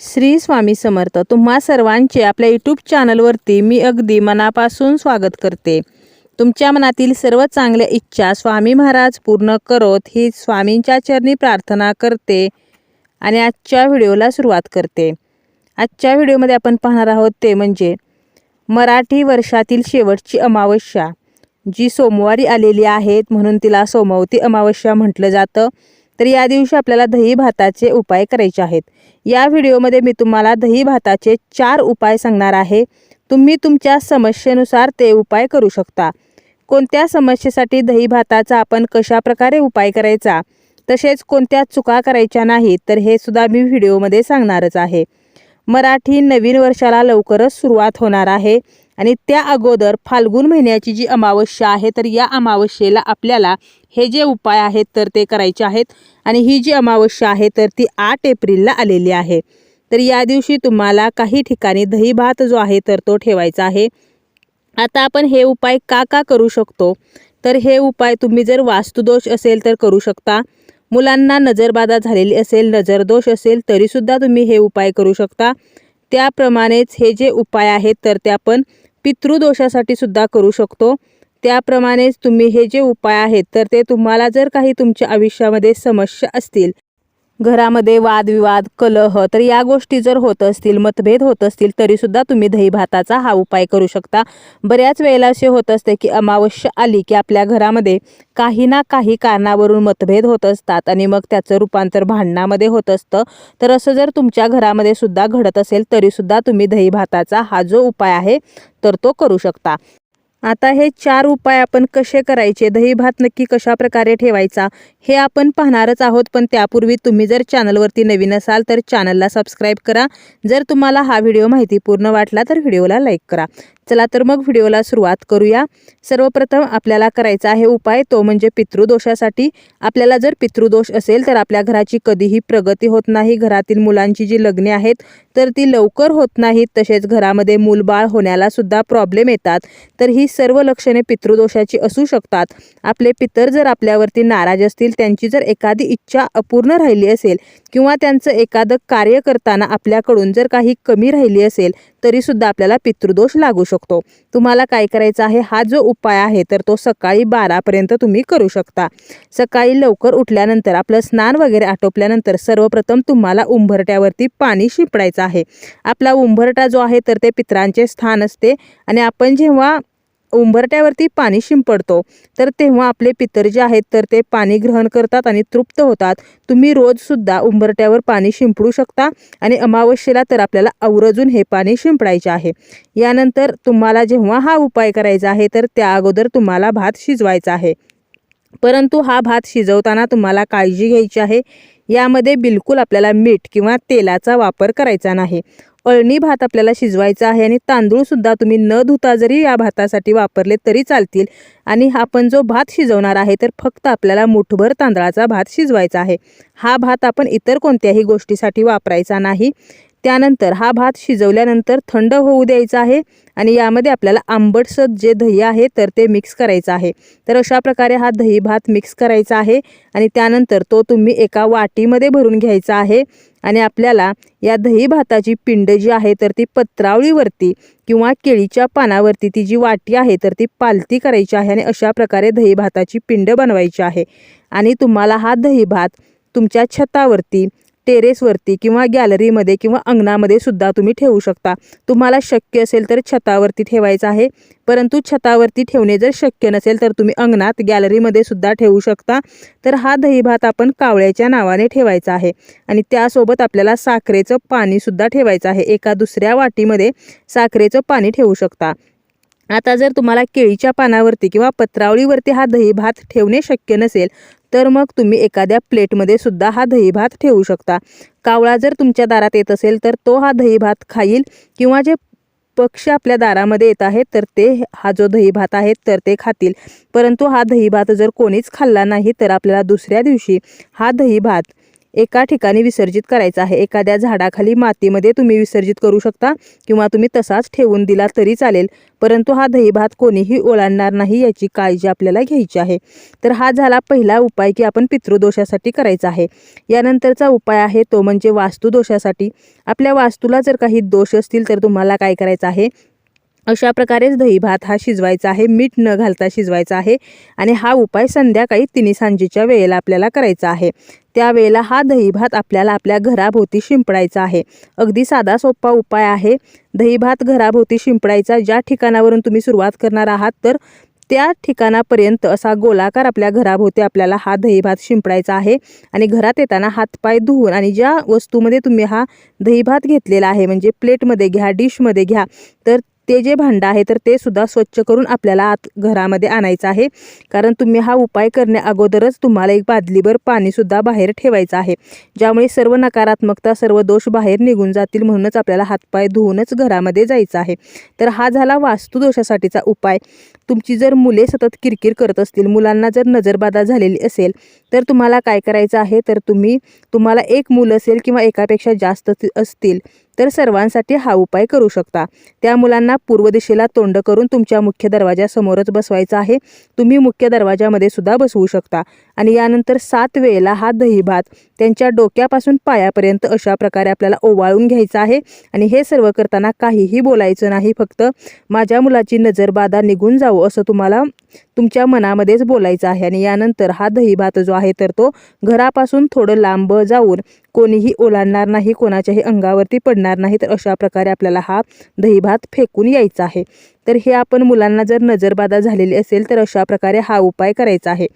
श्री स्वामी समर्थ. तुम्हा सर्वांचे आपल्या यूट्यूब चॅनलवरती मी अगदी मनापासून स्वागत करते. तुमच्या मनातील सर्व चांगल्या इच्छा स्वामी महाराज पूर्ण करोत ही स्वामींच्या चरणी प्रार्थना करते आणि आजच्या व्हिडिओला सुरुवात करते. आजच्या व्हिडिओमध्ये आपण पाहणार आहोत ते म्हणजे मराठी वर्षातील शेवटची अमावस्या. जी सोमवारी आलेली आहेत म्हणून तिला सोमवती अमावस्या म्हटलं जातं. तर या दिवशी आपल्याला दही भाताचे उपाय करायचे आहेत. या व्हिडिओमध्ये मी तुम्हाला दही भाताचे चार उपाय सांगणार आहे. तुम्ही तुमच्या समस्येनुसार ते उपाय करू शकता. कोणत्या समस्येसाठी दही भाताचा आपण कशा प्रकारे उपाय करायचा? तसेच कोणत्या चुका करायच्या नाहीत तर हे सुद्धा मी व्हिडिओमध्ये सांगणारच आहे. मराठी नवीन वर्षाला लवकरच सुरुवात होणार आहे. आणि त्या अगोदर फाल्गुन महिन्याची जी अमावस्या आहे तर या अमावस्येला आपल्याला हे जे उपाय आहेत तर ते करायचे आहेत. आणि ही जी अमावस्या आहे तर ती आठ एप्रिलला आलेली आहे. तर या दिवशी तुम्हाला काही ठिकाणी दही भात जो आहे तर तो ठेवायचा आहे. आता आपण हे उपाय का का करू शकतो? तर हे उपाय तुम्ही जर वास्तुदोष असेल तर करू शकता. मुलांना नजरबाधा झालेली असेल नजरदोष असेल तरीसुद्धा तुम्ही हे उपाय करू शकता. त्याप्रमाणेच हे जे उपाय आहेत तर ते आपण पितृदोषासाठी सुद्धा करू शकतो. त्याप्रमाणेच तुम्ही हे जे उपाय आहेत तर ते तुम्हाला जर काही तुमच्या आयुष्यामध्ये समस्या असतील घरामध्ये वादविवाद कलह तर या गोष्टी जर होत असतील मतभेद होत असतील तरीसुद्धा तुम्ही दही भाताचा हा उपाय करू शकता. बऱ्याच वेळेला असे होत असते की अमावस्या आली की आपल्या घरामध्ये काही ना काही कारणावरून मतभेद होत असतात आणि मग त्याचं रूपांतर भांडणामध्ये होत असतं. तर असं जर तुमच्या घरामध्ये सुद्धा घडत असेल तरीसुद्धा तुम्ही दही भाताचा हा जो उपाय आहे तर तो करू शकता. आता हे चार उपाय आपण कसे करायचे? दही भात नक्की कशा प्रकारे ठेवायचा? हे आपण पाहणारच आहोत पण त्यापूर्वी तुम्ही जर चॅनलवरती नवीन असाल तर चॅनलला सबस्क्राईब करा. जर तुम्हाला हा व्हिडिओ माहितीपूर्ण वाटला तर व्हिडिओला लाईक करा. चला तर मग व्हिडिओला सुरुवात करूया. सर्वप्रथम आपल्याला करायचा आहे उपाय तो म्हणजे पितृदोषासाठी. आपल्याला जर पितृदोष असेल तर आपल्या घराची कधीही प्रगती होत नाही. घरातील मुलांची जी लग्ने आहेत तर ती लवकर होत नाहीत. तसेच घरामध्ये मूलबाळ होण्याला सुद्धा प्रॉब्लेम येतात. तर ही सर्व लक्षणे पितृदोषाची असू शकतात. आपले पितर जर आपल्यावरती नाराज असतील त्यांची जर एखादी इच्छा अपूर्ण राहिली असेल किंवा त्यांचं एखादं कार्य करताना आपल्याकडून जर काही कमी राहिली असेल तरीसुद्धा आपल्याला पितृदोष लागू शकतो. तुम्हाला काय करायचं आहे? हा जो उपाय आहे तर तो सकाळी बारापर्यंत तुम्ही करू शकता. सकाळी लवकर उठल्यानंतर आपलं स्नान वगैरे आटोपल्यानंतर सर्वप्रथम तुम्हाला उंबरट्यावरती पाणी शिंपडायचं आहे. आपला उंबरटा जो आहे तर ते पित्रांचे स्थान असते. आणि आपण जेव्हा उंबरट्यावरती पाणी शिंपडतो. तर तेव्हा आपले पितर जे आहेत तर ते पाणी ग्रहण करतात आणि तृप्त होतात. तुम्ही रोजसुद्धा उंबरट्यावर पाणी शिंपडू शकता आणि अमावस्येला तर आपल्याला आवरजून हे पाणी शिंपडायचे आहे. यानंतर तुम्हाला जेव्हा हा उपाय करायचा आहे तर त्या अगोदर तुम्हाला भात शिजवायचा आहे. परंतु हा भात शिजवताना तुम्हाला काळजी घ्यायची आहे. यामध्ये बिलकुल आपल्याला मीठ किंवा तेलाचा वापर करायचा नाही. अळणी भात आपल्याला शिजवायचा आहे आणि तांदूळसुद्धा तुम्ही न धुता जरी या भातासाठी वापरले तरी चालतील. आणि आपण जो भात शिजवणार आहे तर फक्त आपल्याला मुठभर तांदळाचा भात शिजवायचा आहे. हा भात आपण इतर कोणत्याही गोष्टीसाठी वापरायचा नाही. त्यानंतर हा भात शिजवल्यानंतर थंड होऊ द्यायचा आहे आणि यामध्ये आपल्याला आंबटसर जे दही आहे तर ते मिक्स करायचं आहे. तर अशा प्रकारे हा दही भात मिक्स करायचा आहे आणि त्यानंतर तो तुम्ही एका वाटीमध्ये भरून घ्यायचा आहे आणि आपल्याला या दही भाताची पिंड जी आहे तर ती पत्रावळीवरती किंवा केळीच्या पानावरती ती जी वाटी आहे तर ती पालती करायची आहे आणि अशा प्रकारे दही भाताची पिंड बनवायची आहे. आणि तुम्हाला हा दही भात तुमच्या छतावरती टेरेसवरती किंवा गॅलरीमध्ये किंवा अंगणामध्ये सुद्धा तुम्ही ठेवू शकता. तुम्हाला शक्य असेल तर छतावरती ठेवायचं आहे. परंतु छतावरती ठेवणे जर शक्य नसेल तर तुम्ही अंगणात गॅलरीमध्ये सुद्धा ठेवू शकता. तर हा दही भात आपण कावळ्याच्या नावाने ठेवायचा आहे. आणि त्यासोबत आपल्याला साखरेचं पाणीसुद्धा ठेवायचं आहे. एका दुसऱ्या वाटीमध्ये साखरेचं पाणी ठेवू शकता. आता जर तुम्हाला केळीच्या पानावरती किंवा पत्रावळीवरती हा दही भात ठेवणे शक्य नसेल तर मग तुम्ही एखाद्या प्लेटमध्ये सुद्धा हा दही भात ठेवू शकता. कावळा जर तुमच्या दारात येत असेल तर तो हा दही भात खाईल किंवा जे पक्षी आपल्या दारामध्ये येत आहेत तर ते हा जो दही भात आहे तर ते खातील. परंतु हा दही भात जर कोणीच खाल्ला नाही तर आपल्याला दुसऱ्या दिवशी हा दही भात एका ठिकाणी विसर्जित करायचा आहे. एखाद्या झाडाखाली मातीमध्ये तुम्ही विसर्जित करू शकता किंवा तुम्ही तसाच ठेवून दिला तरी चालेल. परंतु हा दहीभात कोणीही ओलांडणार नाही याची काळजी आपल्याला घ्यायची आहे. तर हा झाला पहिला उपाय की आपण पितृदोषासाठी करायचा आहे. यानंतरचा उपाय आहे तो म्हणजे वास्तुदोषासाठी. आपल्या वास्तूला जर काही दोष असतील तर तुम्हाला काय करायचं आहे? अशा प्रकारेच दही भात हा शिजवायचा आहे मीठ न घालता शिजवायचा आहे आणि हा उपाय संध्याकाळी तिन्ही सांजेच्या वेळेला आपल्याला करायचा आहे. त्यावेळेला हा दही भात आपल्याला आपल्या घराभोवती शिंपडायचा आहे. अगदी साधा सोपा उपाय आहे. दही भात घराभोवती शिंपडायचा ज्या ठिकाणावरून तुम्ही सुरुवात करणार आहात तर त्या ठिकाणापर्यंत असा गोलाकार आपल्या घराभोवती आपल्याला हा दही भात शिंपडायचा आहे आणि घरात येताना हातपाय धुवून आणि ज्या वस्तूमध्ये तुम्ही हा दही भात घेतलेला आहे म्हणजे प्लेटमध्ये घ्या डिशमध्ये घ्या तर ते जे भांडं आहे तर ते सुद्धा स्वच्छ करून आपल्याला आत घरामध्ये आणायचं आहे. कारण तुम्ही हा उपाय करण्या अगोदरच तुम्हाला एक बादलीभर पाणीसुद्धा बाहेर ठेवायचं आहे. ज्यामुळे सर्व नकारात्मकता सर्व दोष बाहेर निघून जातील म्हणूनच आपल्याला हातपाय धुवूनच घरामध्ये जायचं आहे. तर हा झाला वास्तुदोषासाठीचा उपाय. तुमची जर मुले सतत किरकिर करत असतील मुलांना जर नजरबाधा झालेली असेल तर तुम्हाला काय करायचं आहे? तर तुम्ही तुम्हाला एक मुलं असेल किंवा एकापेक्षा जास्त असतील तर सर्वांसाठी हा उपाय करू शकता. त्या मुलांना पूर्व दिशेला तोंड करून तुमच्या मुख्य दरवाजासमोरच बसवायचं आहे. तुम्ही मुख्य दरवाजामध्ये सुद्धा बसवू शकता. आणि यानंतर सात वेळेला हा दही भात त्यांच्या डोक्यापासून पायापर्यंत अशा प्रकारे आपल्याला ओवाळून घ्यायचा आहे. आणि हे सर्व करताना काहीही बोलायचं नाही. फक्त माझ्या मुलाची नजरबाधा निघून जावं असं तुम्हाला तुमच्या मनामध्येच बोलायचं आहे. आणि यानंतर हा दही भात जो आहे तर तो घरापासून थोडं लांब जाऊन कोणीही ओलांडणार नाही कोणाच्याही अंगावरती पडणार नाही तर अशा प्रकारे आपल्याला हा दहीभात फेकून यायचा आहे. तर हे आपण मुलांना जर नजरबाधा झालेली असेल तर अशा प्रकारे हा उपाय करायचा आहे.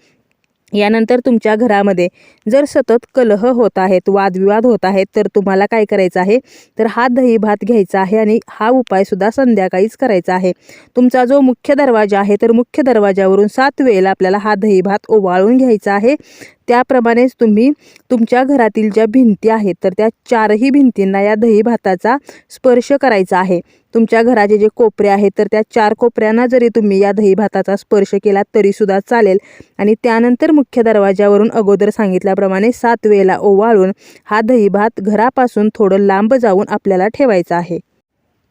यानंतर तुमच्या घरामध्ये जर सतत कलह होत आहेत वादविवाद होत आहेत तर तुम्हाला काय करायचं आहे? तर हा दही भात घ्यायचा आहे आणि हा उपायसुद्धा संध्याकाळीच करायचा आहे. तुमचा जो मुख्य दरवाजा आहे तर मुख्य दरवाजावरून सात वेळेला आपल्याला हा दही भात ओवाळून घ्यायचा आहे. त्याप्रमाणेच तुम्ही तुमच्या घरातील ज्या भिंती आहेत तर त्या चारही भिंतींना या दही भाताचा स्पर्श करायचा आहे. तुमच्या घराचे जे कोपरे आहेत तर त्या चार कोपऱ्यांना जरी तुम्ही या दही भाताचा स्पर्श केला तरीसुद्धा चालेल. आणि त्यानंतर मुख्य दरवाजावरून अगोदर सांगितल्याप्रमाणे सात वेळेला ओवाळून हा दही भात घरापासून थोडं लांब जाऊन आपल्याला ठेवायचा आहे.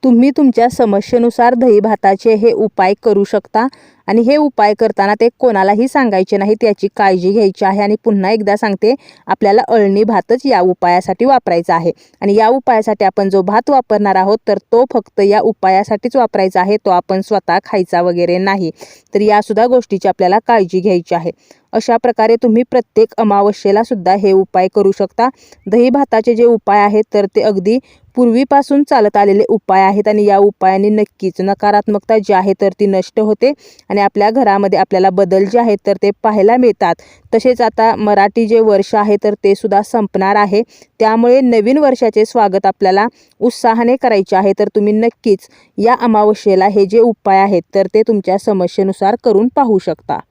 तुम्ही तुमच्या समस्येनुसार दही भाताचे हे उपाय करू शकता. आणि हे उपाय करताना ते कोणालाही सांगायचे नाही त्याची काळजी घ्यायची आहे. आणि पुन्हा एकदा सांगते आपल्याला अळणी भातच या उपायासाठी वापरायचा आहे. आणि या उपायासाठी आपण जो भात वापरणार आहोत तर तो फक्त या उपायासाठीच वापरायचा आहे. तो आपण स्वतः खायचा वगैरे नाही. तर यासुद्धा गोष्टीची आपल्याला काळजी घ्यायची आहे. अशा प्रकारे तुम्ही प्रत्येक अमावस्येला सुद्धा हे उपाय करू शकता. दही भाताचे जे उपाय आहेत तर ते अगदी पूर्वीपासून चालत आलेले उपाय आहेत आणि या उपायाने नक्कीच नकारात्मकता जी आहे तर ती नष्ट होते आणि आपल्या घरामध्ये आपल्याला बदल जे आहेत तर ते पाहायला मिळतात. तसेच आता मराठी जे वर्ष आहे तर ते सुद्धा संपणार आहे. त्यामुळे नवीन वर्षाचे स्वागत आपल्याला उत्साहाने करायचे आहे. तर तुम्ही नक्कीच या अमावस्येला हे जे उपाय आहेत तर ते तुमच्या समस्येनुसार करून पाहू शकता.